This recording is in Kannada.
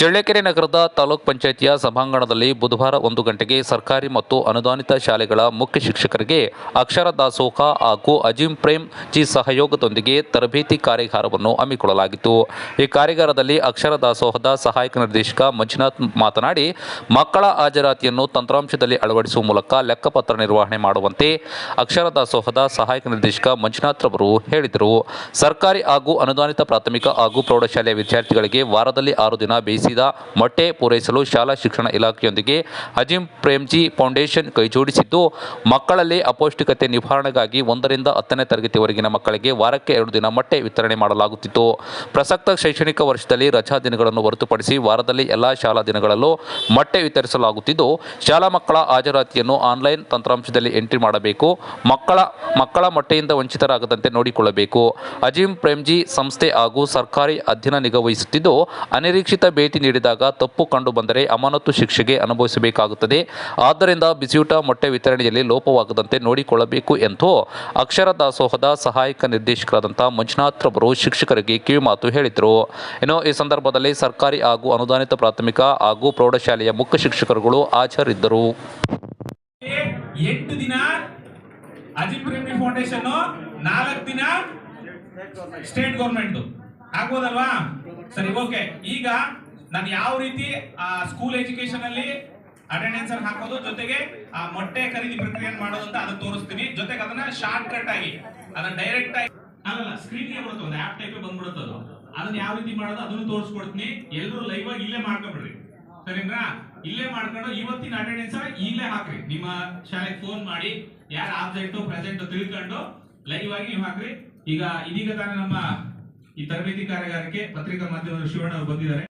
ಚಳ್ಳಕೆರೆ ನಗರದ ತಾಲೂಕ್ ಪಂಚಾಯಿತಿಯ ಸಭಾಂಗಣದಲ್ಲಿ ಬುಧವಾರ ಒಂದು ಗಂಟೆಗೆ ಸರ್ಕಾರಿ ಮತ್ತು ಅನುದಾನಿತ ಶಾಲೆಗಳ ಮುಖ್ಯ ಶಿಕ್ಷಕರಿಗೆ ಅಕ್ಷರ ದಾಸೋಹ ಹಾಗೂ ಅಜೀಂ ಪ್ರೇಮ್ ಜಿ ಸಹಯೋಗದೊಂದಿಗೆ ತರಬೇತಿ ಕಾರ್ಯಾಗಾರವನ್ನು ಹಮ್ಮಿಕೊಳ್ಳಲಾಗಿತ್ತು. ಈ ಕಾರ್ಯಾಗಾರದಲ್ಲಿ ಅಕ್ಷರ ದಾಸೋಹದ ಸಹಾಯಕ ನಿರ್ದೇಶಕ ಮಂಜುನಾಥ್ ಮಾತನಾಡಿ, ಮಕ್ಕಳ ಹಾಜರಾತಿಯನ್ನು ತಂತ್ರಾಂಶದಲ್ಲಿ ಅಳವಡಿಸುವ ಮೂಲಕ ಲೆಕ್ಕಪತ್ರ ನಿರ್ವಹಣೆ ಮಾಡುವಂತೆ ಅಕ್ಷರ ದಾಸೋಹದ ಸಹಾಯಕ ನಿರ್ದೇಶಕ ಮಂಜುನಾಥ್ ರವರು ಹೇಳಿದರು. ಸರ್ಕಾರಿ ಹಾಗೂ ಅನುದಾನಿತ ಪ್ರಾಥಮಿಕ ಹಾಗೂ ಪ್ರೌಢಶಾಲೆಯ ವಿದ್ಯಾರ್ಥಿಗಳಿಗೆ ವಾರದಲ್ಲಿ ಆರು ದಿನ ಬೇಯಿಸಿದ ಮೊಟ್ಟೆ ಪೂರೈಸಲು ಶಾಲಾ ಶಿಕ್ಷಣ ಇಲಾಖೆಯೊಂದಿಗೆ ಅಜಿಂ ಪ್ರೇಮ್ಜಿ ಫೌಂಡೇಶನ್ ಕೈಜೋಡಿಸಿದ್ದು ಮಕ್ಕಳಲ್ಲಿ ಅಪೌಷ್ಟಿಕತೆ ನಿವಾರಣೆಗಾಗಿ ಒಂದರಿಂದ ಹತ್ತನೇ ತರಗತಿವರೆಗಿನ ಮಕ್ಕಳಿಗೆ ವಾರಕ್ಕೆ ಎರಡು ದಿನ ಮೊಟ್ಟೆ ವಿತರಣೆ ಮಾಡಲಾಗುತ್ತಿತ್ತು. ಪ್ರಸಕ್ತ ಶೈಕ್ಷಣಿಕ ವರ್ಷದಲ್ಲಿ ರಜಾ ದಿನಗಳನ್ನು ಹೊರತುಪಡಿಸಿ ವಾರದಲ್ಲಿ ಎಲ್ಲ ಶಾಲಾ ದಿನಗಳಲ್ಲೂ ಮೊಟ್ಟೆ ವಿತರಿಸಲಾಗುತ್ತಿದ್ದು, ಶಾಲಾ ಮಕ್ಕಳ ಹಾಜರಾತಿಯನ್ನು ಆನ್ಲೈನ್ ತಂತ್ರಾಂಶದಲ್ಲಿ ಎಂಟ್ರಿ ಮಾಡಬೇಕು, ಮಕ್ಕಳ ಮಕ್ಕಳ ಮೊಟ್ಟೆಯಿಂದ ವಂಚಿತರಾಗದಂತೆ ನೋಡಿಕೊಳ್ಳಬೇಕು. ಅಜಿಂ ಪ್ರೇಮ್ಜಿ ಸಂಸ್ಥೆ ಹಾಗೂ ಸರ್ಕಾರಿ ಅಧ್ಯಯನ ನಿಗಾ ವಹಿಸುತ್ತಿದ್ದು, ಅನಿರೀಕ್ಷಿತ ಭೇಟಿ ನೀಡಿದಾಗ ತಪ್ಪು ಕಂಡು ಬಂದರೆ ಅಮಾನತು ಶಿಕ್ಷೆಗೆ ಅನುಭವಿಸಬೇಕಾಗುತ್ತದೆ. ಆದ್ದರಿಂದ ಬಿಸಿಯೂಟ ಮೊಟ್ಟೆ ವಿತರಣೆಯಲ್ಲಿ ಲೋಪವಾಗದಂತೆ ನೋಡಿಕೊಳ್ಳಬೇಕು ಎಂದು ಅಕ್ಷರ ದಾಸೋಹದ ಸಹಾಯಕ ನಿರ್ದೇಶಕರಾದಂಥ ಮಂಜುನಾಥ್ ರವರು ಶಿಕ್ಷಕರಿಗೆ ಕಿವಿಮಾತು ಹೇಳಿದರು. ಇನ್ನು ಈ ಸಂದರ್ಭದಲ್ಲಿ ಸರ್ಕಾರಿ ಹಾಗೂ ಅನುದಾನಿತ ಪ್ರಾಥಮಿಕ ಹಾಗೂ ಪ್ರೌಢಶಾಲೆಯ ಮುಖ್ಯ ಶಿಕ್ಷಕರುಗಳು ಹಾಜರಿದ್ದರು. ಎಂಟು ದಿನ ಅಜಿತ್ ಫೌಂಡೇಶನ್, ನಾಲ್ಕು ದಿನ ಸ್ಟೇಟ್ ಗೌರ್ಮೆಂಟ್. ಆಗ್ಬೋದಲ್ವಾ? ಸರಿ, ಓಕೆ. ಈಗ ನಾನು ಯಾವ ರೀತಿ ಆ ಸ್ಕೂಲ್ ಎಜುಕೇಶನ್ ಅಲ್ಲಿ ಅಟೆಂಡೆನ್ಸ್ ಹಾಕೋದು, ಜೊತೆಗೆ ಆ ಮೊಟ್ಟೆ ಖರೀದಿ ಪ್ರಕ್ರಿಯೆ ಮಾಡೋದು ಅಂತ ಅದನ್ನ ತೋರಿಸ್ತೀನಿ. ಜೊತೆಗೆ ಅದನ್ನ ಶಾರ್ಟ್ ಕಟ್ ಆಗಿ, ಅದನ್ನ ಡೈರೆಕ್ಟ್ ಆಗಿ ಅಲ್ಲಲ್ಲ ಸ್ಕ್ರೀನ್ಗೆ ಬರುತ್ತೆ ಒಂದು ಆಪ್ ಟೈಪ್ ಬಂದ್ಬಿಡುತ್ತೆ ಅದು. ಅದನ್ನ ಯಾವ ರೀತಿ ಮಾಡೋದು ಅದನ್ನು ತೋರಿಸ್ಕೊಡ್ತೀನಿ. ಎಲ್ಲರೂ ಲೈವ್ ಆಗಿ ಇಲ್ಲೇ ಮಾಡ್ಕೊಂಡ್ಬಿಡ್ರಿ. ಸರಿನಾ? ಇಲ್ಲೇ ಮಾಡ್ಕೊಂಡು ಇವತ್ತಿನ ಅಟೆಂಡೆನ್ಸ್ ಇಲ್ಲೇ ಹಾಕ್ರಿ. ನಿಮ್ಮ ಶಾಲೆಗೆ ಫೋನ್ ಮಾಡಿ, ಯಾರು ಆಬ್ಜೆಕ್ಟ್ ಪ್ರೆಸೆಂಟ್ ತಿಳ್ಕೊಂಡು ಲೈವ್ ಆಗಿ ನೀವು ಹಾಕ್ರಿ. ಈಗ ಇದೀಗ ತಾನೇ ನಮ್ಮ ಈ ತರಬೇತಿ ಕಾರ್ಯಾಗಾರಕ್ಕೆ ಪತ್ರಿಕಾ ಮಾಧ್ಯಮದ ಶಿವಣ್ಣ ಅವರು ಬಂದಿದ್ದಾರೆ.